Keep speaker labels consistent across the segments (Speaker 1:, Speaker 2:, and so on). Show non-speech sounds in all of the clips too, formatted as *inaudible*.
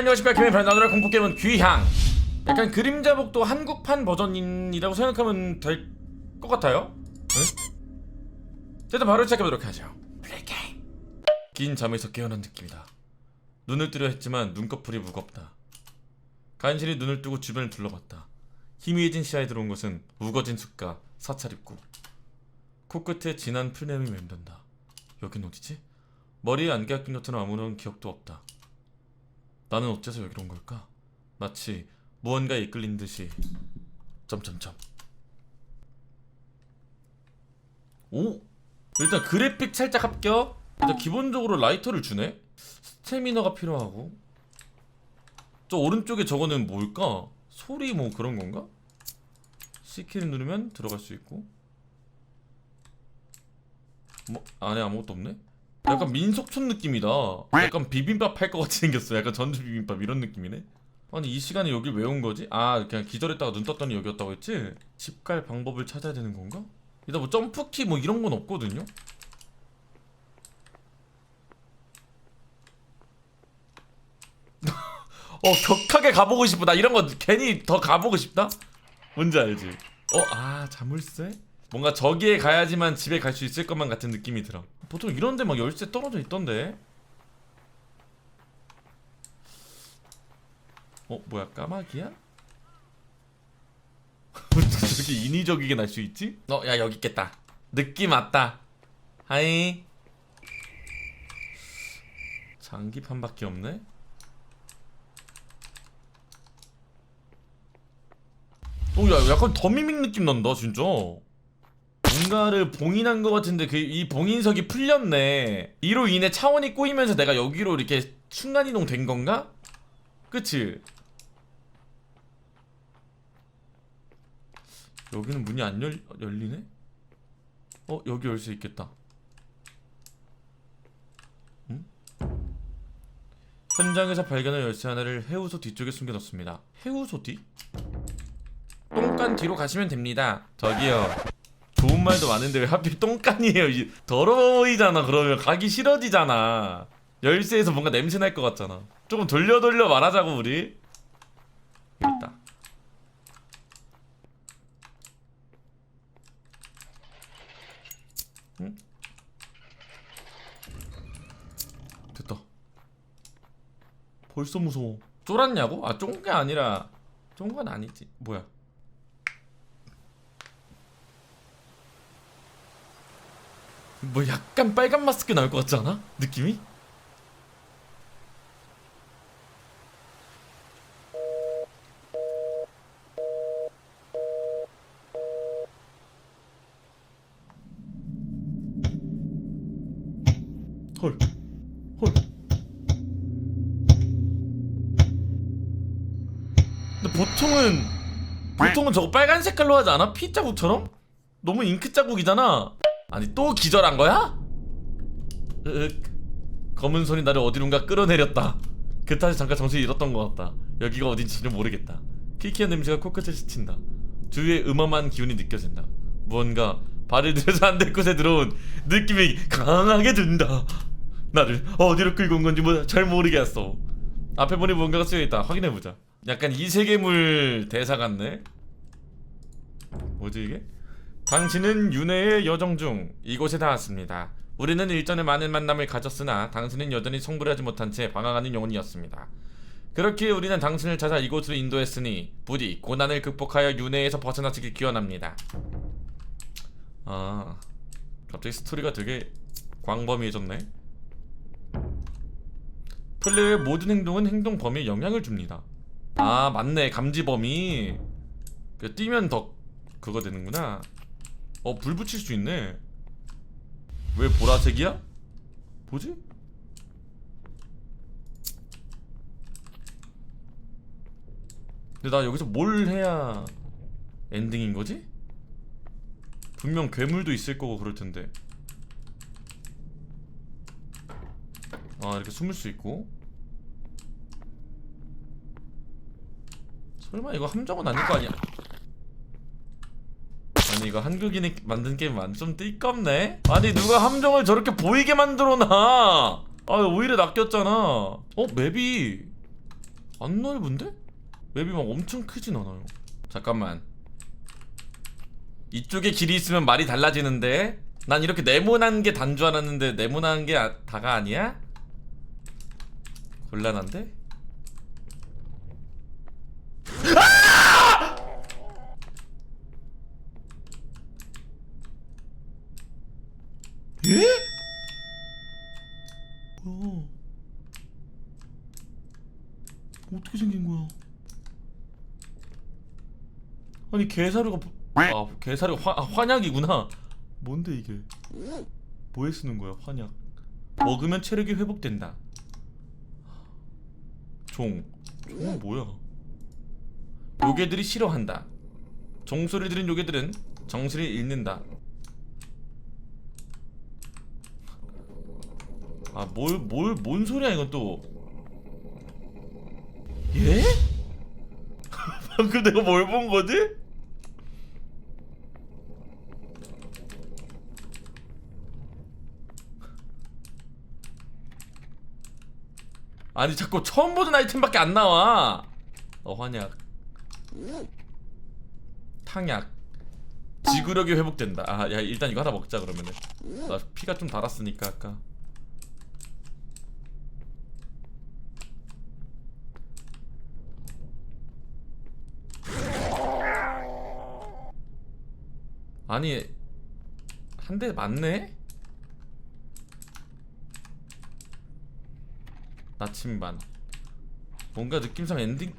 Speaker 1: 안녕하십니까 김의 변나노라 공포게임은 귀향. 약간 그림자복도 한국판 버전이라고 생각하면 될 것 같아요. 응? 일단 바로 시작해보도록 하죠. 플레이게임 긴 잠에서 깨어난 느낌이다. 눈을 뜨려 했지만 눈꺼풀이 무겁다. 간신히 눈을 뜨고 주변을 둘러봤다. 희미해진 시야에 들어온 것은 우거진 숲과 사찰 입구. 코끝에 진한 풀냄이 맴돈다. 여긴 어디지? 머리에 안개가 낀 것처럼 아무런 기억도 없다 나는 어째서 여기로 온 걸까? 마치 무언가에 이끌린 듯이 점점점 오 일단 그래픽 살짝 합격 일단 기본적으로 라이터를 주네 스태미너가 필요하고 저 오른쪽에 저거는 뭘까? 소리 뭐 그런 건가? C키를 누르면 들어갈 수 있고 뭐 안에 아무것도 없네? 약간 민속촌 느낌이다. 약간 비빔밥 할것 같이 생겼어. 약간 전주 비빔밥 이런 느낌이네. 아니 이 시간에 여길 왜 온 거지? 아 그냥 기절했다가 눈 떴더니 여기였다고 했지? 집 갈 방법을 찾아야 되는 건가? 일단 뭐 점프키 뭐 이런 건 없거든요? *laughs* 어 격하게 가보고 싶다. 나 이런 거 괜히 더 가보고 싶다? 뭔지 알지? 어 아 자물쇠? 뭔가 저기에 가야지만 집에 갈 수 있을 것만 같은 느낌이 들어. 보통 이런데 막 열쇠 떨어져 있던데. 어 뭐야 까마귀야? *laughs* 저렇게 인위적이게 날 수 있지? 어 야 여기 있겠다. 느낌 왔다. 하이. 장기판밖에 없네. 오야 약간 더미밍 느낌 난다 진짜. 뭔가를 봉인한 것 같은데 그 이 봉인석이 풀렸네. 이로 인해 차원이 꼬이면서 내가 여기로 이렇게 순간 이동 된 건가? 그치? 여기는 문이 안 열, 열리네? 어 여기 열 수 있겠다. 응? 현장에서 발견한 열쇠 하나를 해우소 뒤쪽에 숨겨뒀습니다. 해우소 뒤? 똥간 뒤로 가시면 됩니다. 저기요. 좋은 말도 많은데 왜 하필 똥간이에요? 이- 더러워 보이잖아. 그러면 가기 싫어지잖아. 열쇠에서 뭔가 냄새 날 것 같잖아. 조금 돌려 돌려 말하자고 우리. 여기 있다. 응? 됐다. 벌써 무서워. 쫄았냐고? 아 쫀 게 아니라 쫀 건 아니지. 뭐야? 뭐 약간 빨간 마스크 나올 것 같지 않아? 느낌이? 헐. 헐. 근데 보통은 보통은 저거 빨간 색깔로 하지 않아? 피 자국처럼? 너무 잉크 자국이잖아. 아니 또 기절한 거야? 으윽. 검은 손이 나를 어디론가 끌어내렸다. 그 탓에 잠깐 정신이 잃었던 것 같다. 여기가 어딘지 전혀 모르겠다. 키키한 냄새가 코끝을 스친다. 주위에 음험한 기운이 느껴진다. 무언가 발을 들여서 안 될 곳에 들어온 느낌이 강하게 든다. 나를 어디로 끌고 온 건지 뭐잘 모르겠어. 앞에 보니 무언가가 쓰여있다. 확인해보자. 약간 이세계물 대사 같네. 뭐지 이게? 당신은 윤회의 여정 중 이곳에 닿았습니다. 우리는 일전에 많은 만남을 가졌으나 당신은 여전히 성불하지 를 못한 채 방황하는 영혼이었습니다. 그렇기에 우리는 당신을 찾아 이곳으로 인도했으니 부디 고난을 극복하여 윤회에서 벗어나시길 기원합니다. 아, 갑자기 스토리가 되게 광범위해졌네. 플레이의 모든 행동은 행동 범위에 영향을 줍니다. 아, 맞네. 감지 범위. 그 뛰면 더 그거 되는구나. 어, 불 붙일 수 있네. 왜 보라색이야? 뭐지? 근데 나 여기서 뭘 해야 엔딩인 거지? 분명 괴물도 있을 거고 그럴 텐데. 아, 이렇게 숨을 수 있고. 설마 이거 함정은 아닐 거 아니야? 아니 이거 한국인이 만든 게임 완전 띠껍네? 아니 누가 함정을 저렇게 보이게 만들어놔 아 오히려 낚였잖아 어 맵이 안 넓은데? 맵이 막 엄청 크진 않아요 잠깐만 이쪽에 길이 있으면 말이 달라지는데 난 이렇게 네모난 게 단 줄 알았는데 네모난 게 아- 다가 아니야? 곤란한데? 예? 뭐야? 어떻게 생긴 거야? 아니 개사료가 부- 아 개사료가 화, 아, 환약이구나. 뭔데 이게? 뭐에 쓰는 거야 환약? 먹으면 체력이 회복된다. 종. 종은 뭐야? 요괴들이 싫어한다. 종소리 들은 요괴들은 정신을 잃는다. 아, 뭘, 뭘, 뭔 소리야, 이건 또. 예? *laughs* 방금 내가 뭘 본 거지? 아니, 자꾸 처음 보는 아이템밖에 안 나와. 어, 환약. 탕약. 지구력이 회복된다. 아, 야, 일단 이거 하나 먹자, 그러면은. 나 피가 좀 달았으니까, 아까. 아니 한 대 맞네? 나침반 뭔가 느낌상 엔딩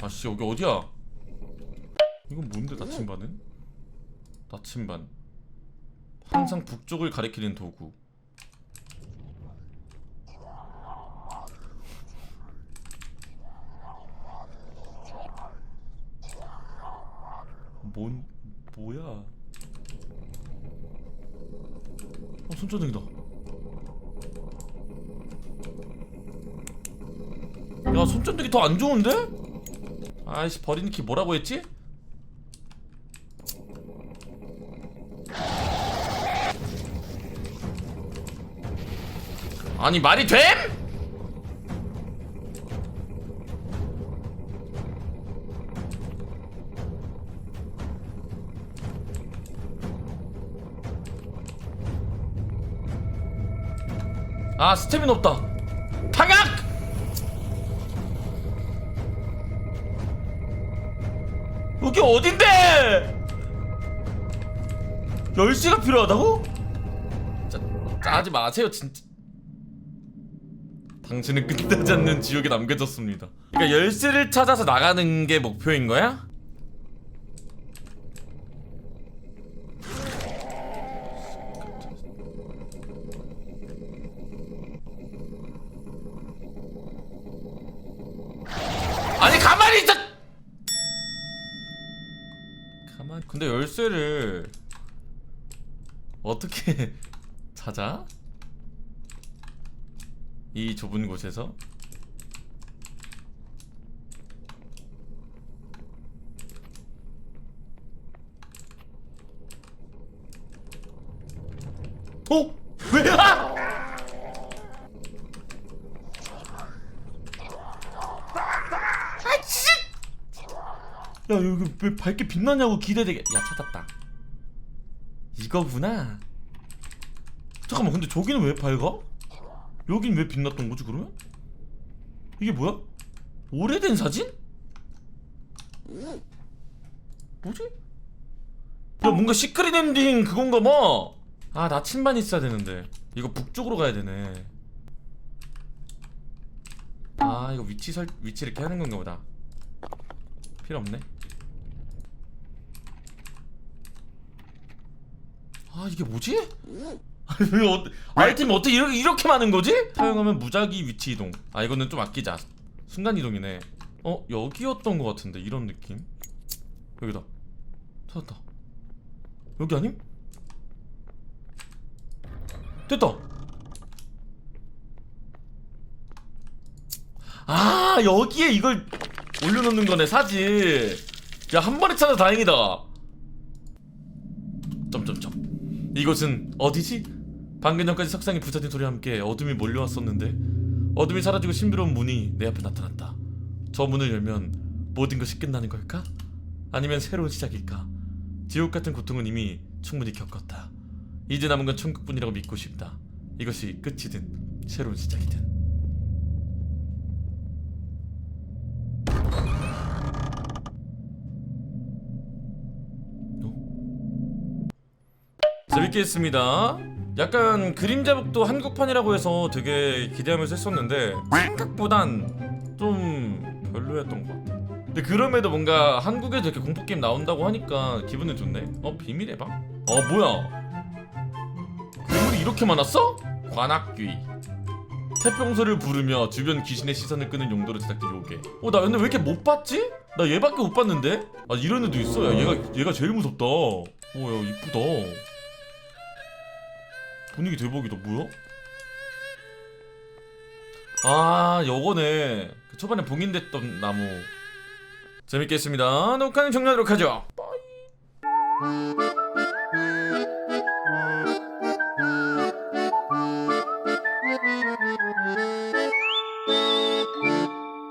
Speaker 1: 아씨 여기 어디야? 이건 뭔데 나침반은? 나침반 항상 북쪽을 가리키는 도구 뭔 뭐야? 어 손전등이다. 야 손전등이 더 안 좋은데? 아이씨 버리는 키 뭐라고 했지? 아니 말이 됨? 아 스태미나 없다 타격! 여기 어딘데? 열쇠가 필요하다고? 짜, 짜지 마세요 진짜 당신은 끝나지 않는 지옥에 남겨졌습니다 그러니까 열쇠를 찾아서 나가는 게 목표인 거야? 아니 가만히 있어. 가만. 근데 열쇠를 어떻게 *laughs* 찾아? 이 좁은 곳에서? 어? 왜? 아! 아, 씨! 야 여기 왜 밝게 빛나냐고 기대되게 야 찾았다 이거구나 잠깐만 근데 저기는 왜 밝아? 여긴 왜 빛났던 거지 그러면? 이게 뭐야? 오래된 사진? 뭐지? 야 뭔가 시크릿 엔딩 그건가 봐 아 나침반 있어야 되는데 이거 북쪽으로 가야 되네 아 이거 위치 설 위치 이렇게 하는 건가 보다 필요 없네 아 이게 뭐지? 왜 어, 어떻게 이렇게, 이렇게 많은 거지? 사용하면 무작위 위치 이동. 아 이거는 좀 아끼자. 순간 이동이네. 어 여기였던 것 같은데 이런 느낌? 여기다. 찾았다. 여기 아님? 됐다. 아 여기에 이걸 올려놓는 거네 사진. 야한 번에 찾아 다행이다. 점점점 이곳은 어디지? 방금 전까지 석상이 부서진 소리와 함께 어둠이 몰려왔었는데 어둠이 사라지고 신비로운 문이 내 앞에 나타났다 저 문을 열면 모든 것이 끝나는 걸까? 아니면 새로운 시작일까? 지옥 같은 고통은 이미 충분히 겪었다 이제 남은 건 천국뿐이라고 믿고 싶다 이것이 끝이든 새로운 시작이든 재밌게 했습니다. 약간 그림자북도 한국판이라고 해서 되게 기대하면서 했었는데 생각보단 좀 별로였던 것 같아. 근데 그럼에도 뭔가 한국에도 이렇게 공포 게임 나온다고 하니까 기분은 좋네. 어 비밀의 방? 어 뭐야? 괴물이 이렇게 많았어? 관악귀. 태평소를 부르며 주변 귀신의 시선을 끄는 용도로 제작된 요괴. 어나 근데 왜 이렇게 못 봤지? 나 얘밖에 못 봤는데? 아 이런 애도 있어. 야 얘가 얘가 제일 무섭다. 오야 이쁘다. 분위기 대박이다. 뭐야? 아 요거네. 그 초반에 봉인됐던 나무. 재밌게 했습니다. 녹화는 종료하도록 하죠. 빠이